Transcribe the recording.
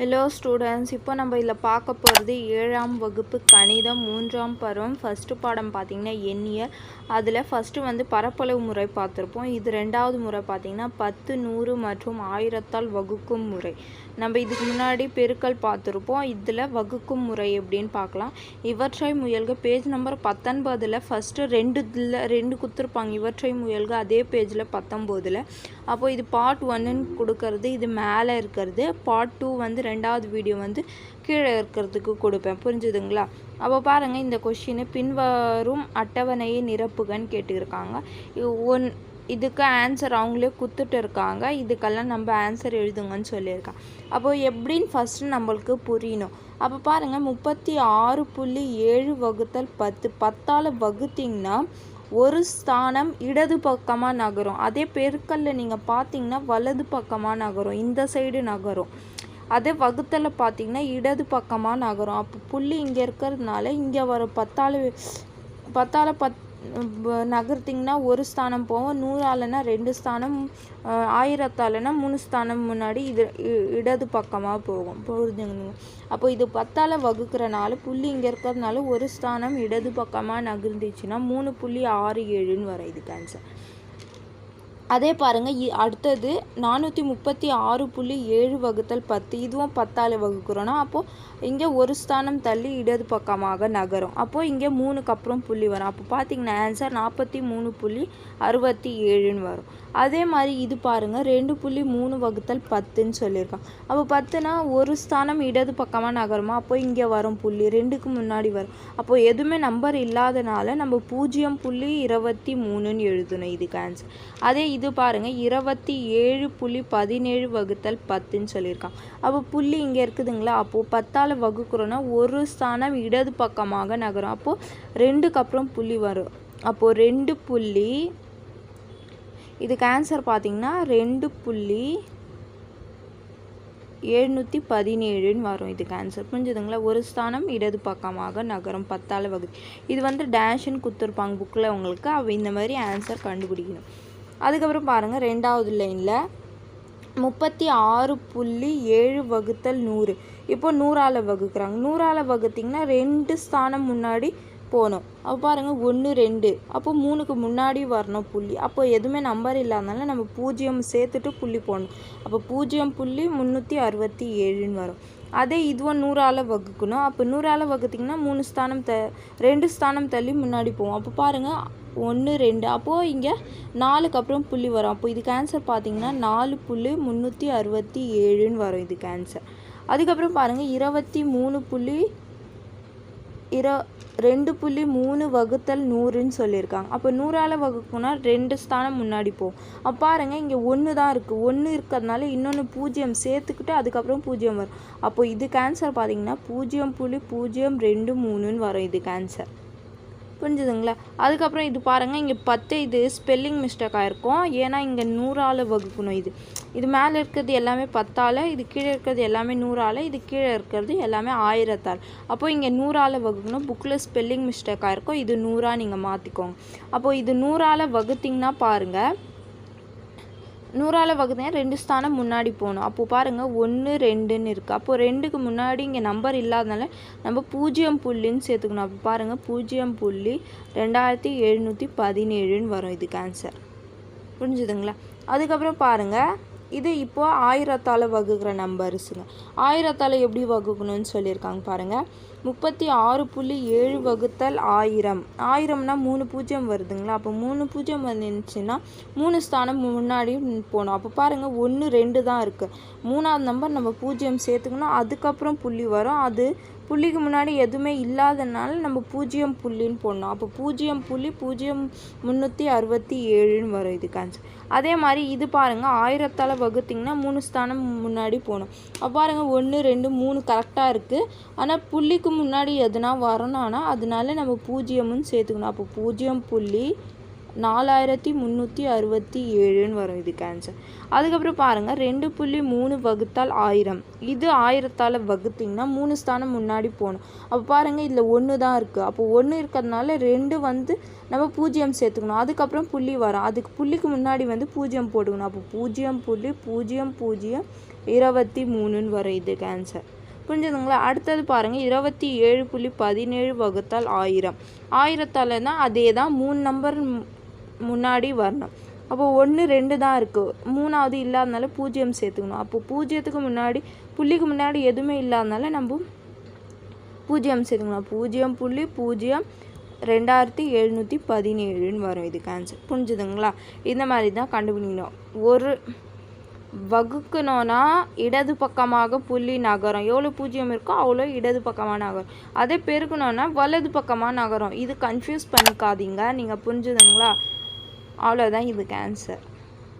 Hello students இப்போ நம்ம இதில் பார்க்க போகிறது ஏழாம் வகுப்பு கணிதம் மூன்றாம் பருவம் ஃபஸ்ட்டு பாடம் பார்த்திங்கன்னா எண்ணியல். அதில் ஃபஸ்ட்டு வந்து பரப்பளவு முறை பார்த்துருப்போம். இது ரெண்டாவது முறை பார்த்திங்கன்னா பத்து நூறு மற்றும் ஆயிரத்தால் வகுக்கும் முறை. நம்ம இதுக்கு முன்னாடி பெருக்கல் பார்த்துருப்போம். இதில் வகுக்கும் முறை எப்படின்னு பார்க்கலாம். இவற்றை முயல்க பேஜ் நம்பர் பத்தொன்பதில் ஃபஸ்ட்டு ரெண்டு இதில் ரெண்டு கொடுத்துருப்பாங்க. இவற்றை முயல்க அதே பேஜில் பத்தொம்போதில் அப்போது இது பார்ட் ஒன்னுன்னு கொடுக்கறது இது மேலே இருக்கிறது. பார்ட் டூ வந்து ரெண்டாவது வீடியோ வந்து கீழே இருக்கிறதுக்கு கொடுப்பேன். புரிஞ்சுதுங்களா? அப்போ பாருங்கள் இந்த கொஷினை பின்வரும் அட்டவணையை நிரப்புகன்னு கேட்டுருக்காங்க. ஒன் இதுக்கு ஆன்சர் அவங்களே கொடுத்துட்டு இருக்காங்க. இதுக்கெல்லாம் நம்ம ஆன்சர் எழுதுங்கன்னு சொல்லியிருக்காங்க அப்போது எப்படின்னு ஃபஸ்ட்டு நம்மளுக்கு புரியணும். அப்போ பாருங்கள் முப்பத்தி ஆறு புள்ளி ஏழு வகுத்தல் பத்து. பத்தால் வகுத்திங்கன்னா ஒரு ஸ்தானம் இடது பக்கமாக நகரும். அதே பெருக்கல்ல நீங்கள் பார்த்தீங்கன்னா வலது பக்கமாக நகரும். இந்த சைடு நகரும். அதே வகுத்தல பார்த்தீங்கன்னா இடது பக்கமாக நகரும். அப்போ புள்ளி இங்கே இருக்கிறதுனால இங்கே வரும் பத்தால் பத்தால் பத் நகர்த்திங்கன்னா ஒரு ஸ்தானம் போகும் நூறாலனா ரெண்டு ஸ்தானம் ஆயிரத்தாலனா மூணு ஸ்தானம் முன்னாடி இது இ- இடது பக்கமாக போகும் புரிஞ்சுங்க அப்போ இது பத்தால் வகுக்கிறனால புள்ளி இங்கே இருக்கிறதுனால ஒரு ஸ்தானம் இடது பக்கமாக நகர்ந்துச்சுன்னா மூணு புள்ளி ஆறு ஏழுன்னு வர இதுக்கு ஆன்சர் அதே பாருங்கள் இ- அடுத்தது நானூற்றி முப்பத்தி ஆறு புள்ளி ஏழு வகுத்தல் பத்து. இதுவும் பத்தால் வகுக்கிறோன்னா அப்போது இங்கே ஒரு ஸ்தானம் தள்ளி இடது பக்கமாக நகரும். அப்போது இங்கே மூணுக்கு அப்புறம் புள்ளி வரும். அப்போ பார்த்தீங்கன்னா ஆன்சர் நாற்பத்தி மூணு புள்ளி அறுபத்தி ஏழுன்னு வரும். அதே மாதிரி இது பாருங்கள் ரெண்டு புள்ளி மூணு வகுத்தல் பத்துன்னு சொல்லியிருக்கான். அப்போ பத்துனா ஒரு ஸ்தானம் இடது பக்கமாக நகருமா? அப்போ இங்கே வரும் புள்ளி ரெண்டுக்கு முன்னாடி வரும். அப்போது எதுவுமே நம்பர் இல்லாதனால நம்ம பூஜ்ஜியம் புள்ளி இருபத்தி மூணுன்னு எழுதணும் இதுக்கு ஆன்சர் அதே இது பாருங்கள் இருபத்தி ஏழு புள்ளி பதினேழு வகுத்தல் பத்துன்னு சொல்லியிருக்கான். அப்போ புள்ளி இங்கே இருக்குதுங்களா? அப்போது பத்தால் வகுக்கிறோன்னா ஒரு ஸ்தானம் இடது பக்கமாக நகரும். அப்போது ரெண்டுக்கு அப்புறம் புள்ளி வரும். அப்போது ரெண்டு புள்ளி இதுக்கு ஆன்சர் பார்த்தீங்கன்னா ரெண்டு புள்ளி எழுநூற்றி பதினேழுன்னு வரும் இதுக்கு ஆன்சர் புரிஞ்சுதுங்களா? ஒரு ஸ்தானம் இடது பக்கமாக நகரம் பத்தால் வகுதி. இது வந்து டேஷன் கொடுத்துருப்பாங்க புக்கில் உங்களுக்கு. அவ இந்த மாதிரி ஆன்சர் கண்டுபிடிக்கணும். அதுக்கப்புறம் பாருங்கள் ரெண்டாவது லைனில். முப்பத்தி ஆறு புள்ளி ஏழு வகுத்தல் நூறு. இப்போ நூறால் வகுக்கிறாங்க. நூறால் வகுத்திங்கன்னா ரெண்டு ஸ்தானம் முன்னாடி போகணும். அப்போ பாருங்கள் ஒன்று ரெண்டு. அப்போ மூணுக்கு முன்னாடி வரணும் புள்ளி. அப்போ எதுவுமே நம்பர் இல்லாதனால நம்ம பூஜ்ஜியம் சேர்த்துட்டு புள்ளி போடணும். அப்போ பூஜ்ஜியம் புள்ளி முந்நூற்றி அறுபத்தி ஏழுன்னு வரும். அதே இதுவும் நூறால் வகுக்கணும். அப்போ நூறால் வகுத்திங்கன்னா மூணு ஸ்தானம் த ரெண்டு ஸ்தானம் தள்ளி முன்னாடி போவோம். அப்போ பாருங்கள் ஒன்று ரெண்டு. அப்போது இங்கே நாலுக்கு அப்புறம் புள்ளி வரும். அப்போ இதுக்கு ஆன்சர் பார்த்தீங்கன்னா நாலு புள்ளி முந்நூற்றி அறுபத்தி ஏழுன்னு வரும் இதுக்கு ஆன்சர் அதுக்கப்புறம் பாருங்கள் இருபத்தி மூணு புள்ளி இர ரெண்டு புள்ளி மூணு வகுத்தல் நூறுன்னு சொல்லியிருக்காங்க. அப்போ நூறால் வகுக்கும்னா ரெண்டு ஸ்தானம் முன்னாடி போகும். அப்போ பாருங்கள் இங்கே ஒன்று தான் இருக்குது ஒன்று இருக்கிறதுனால இன்னொன்று பூஜ்ஜியம் சேர்த்துக்கிட்டு அதுக்கப்புறம் பூஜ்ஜியம் வரும். அப்போ இதுக்கு ஆன்சர் பார்த்தீங்கன்னா பூஜ்ஜியம் புள்ளி பூஜ்ஜியம் ரெண்டு மூணுன்னு வரும் இதுக்கு ஆன்சர் புரிஞ்சுதுங்களா? அதுக்கப்புறம் இது பாருங்கள் இங்கே பத்து இது ஸ்பெல்லிங் மிஸ்டேக் ஆகிருக்கும் ஏன்னா இங்கே நூறால் வகுக்கணும் இது. இது மேலே இருக்கிறது எல்லாமே பத்தால் இது கீழே இருக்கிறது எல்லாமே நூறால் இது கீழே இருக்கிறது எல்லாமே ஆயிரத்தால். அப்போது இங்கே நூறால் வகுக்கணும். புக்கில் ஸ்பெல்லிங் மிஸ்டேக் ஆகிருக்கும் இது நூறாக நீங்கள் மாற்றிக்கோங்க அப்போது இது நூறால் வகுத்திங்கன்னா பாருங்கள் நூறால் வகுதியாக ரெண்டு ஸ்தானம் முன்னாடி போகணும். அப்போது பாருங்கள் ஒன்று ரெண்டுன்னு இருக்குது அப்போது ரெண்டுக்கு முன்னாடி இங்கே நம்பர் இல்லாதனால நம்ம பூஜ்ஜியம் புள்ளின்னு சேர்த்துக்கணும். அப்போ பாருங்கள் பூஜ்ஜியம் புள்ளி ரெண்டாயிரத்தி எழுநூற்றி பதினேழுன்னு வரும் இதுக்கு ஆன்சர் புரிஞ்சுதுங்களா? அதுக்கப்புறம் பாருங்கள் இது இப்போ ஆயிரத்தால் வகுக்கிற நம்பர்ஸுங்க ஆயிரத்தால் எப்படி வகுக்கணும்னு சொல்லியிருக்காங்க பாருங்கள் முப்பத்தி ஆறு புள்ளி ஏழு வகுத்தல் ஆயிரம். ஆயிரம்னா மூணு பூஜ்ஜியம் வருதுங்களா? அப்போ மூணு பூஜ்ஜியம் வந்துச்சுன்னா மூணு ஸ்தானம் முன்னாடி போகணும். அப்போ பாருங்கள் ஒன்று ரெண்டு தான் இருக்குது மூணாவது நம்பர் நம்ம பூஜ்ஜியம் சேர்த்துக்கணும். அதுக்கப்புறம் புள்ளி வரும். அது புள்ளிக்கு முன்னாடி எதுவுமே இல்லாதனால நம்ம பூஜ்ஜியம் புள்ளின்னு போடணும். அப்போ பூஜ்ஜியம் புள்ளி பூஜ்ஜியம் முந்நூற்றி அறுபத்தி ஏழுன்னு வரும் இதுக்கு ஆன்சர் அதே மாதிரி இது பாருங்கள் ஆயிரத்தால் வகுத்திங்கன்னா மூணு ஸ்தானம் முன்னாடி போகணும். அப்போ பாருங்கள் ஒன்று ரெண்டு மூணு கரெக்டாக இருக்குது ஆனால் புள்ளிக்கு முன்னாடி எதுனா வரணும்னா அதனால நம்ம பூஜ்ஜியமும் சேர்த்துக்கணும். அப்போ பூஜ்ஜியம் புள்ளி நாலாயிரத்தி முந்நூற்றி அறுபத்தி ஏழுன்னு வரும் இதுக்கு ஆன்சர் அதுக்கப்புறம் பாருங்கள் ரெண்டு புள்ளி மூணு வகுத்தால் ஆயிரம். இது ஆயிரத்தால் வகுத்திங்கன்னா மூணு ஸ்தானம் முன்னாடி போகணும். அப்போ பாருங்கள் இதில் ஒன்று தான் இருக்குது அப்போ ஒன்று இருக்கிறதுனால ரெண்டு வந்து நம்ம பூஜ்ஜியம் சேர்த்துக்கணும். அதுக்கப்புறம் புள்ளி வரும். அதுக்கு புள்ளிக்கு முன்னாடி வந்து பூஜ்ஜியம் போட்டுக்கணும். அப்போ பூஜ்ஜியம் புள்ளி பூஜ்ஜியம் பூஜ்ஜியம் இருபத்தி மூணுன்னு வரும் இதுக்கு ஆன்சர் புரிஞ்சுதுங்களா? அடுத்தது பாருங்கள் இருபத்தி ஏழு புள்ளி பதினேழு வகுத்தால் ஆயிரம். ஆயிரத்தாலனா அதே தான் மூணு நம்பர் முன்னாடி வரணும். அப்போ ஒன்று ரெண்டு தான் இருக்குது மூணாவது இல்லாதனால பூஜ்ஜியம் சேர்த்துக்கணும். அப்போ பூஜ்ஜியத்துக்கு முன்னாடி புள்ளிக்கு முன்னாடி எதுவுமே இல்லாதனால நம்ம பூஜ்ஜியம் சேர்த்துக்கணும். பூஜ்ஜியம் புள்ளி பூஜ்ஜியம் ரெண்டாயிரத்தி எழுநூற்றி பதினேழுன்னு வரும் இதுக்கு ஆன்சர் புரிஞ்சுதுங்களா? இந்த மாதிரி தான் கண்டுபிடிக்கணும். ஒரு வகுக்கணும்னா இடது பக்கமாக புள்ளி நகரம். எவ்வளோ பூஜ்ஜியம் இருக்கோ அவ்வளோ இடது பக்கமாக நகரம். அதே பெருக்கணும்னா வலது பக்கமாக நகரம். இது கன்ஃபியூஸ் பண்ணிக்காதீங்க. நீங்கள் புரிஞ்சுதுங்களா? அவ்வளோதான் இதுக்கு ஆன்சர்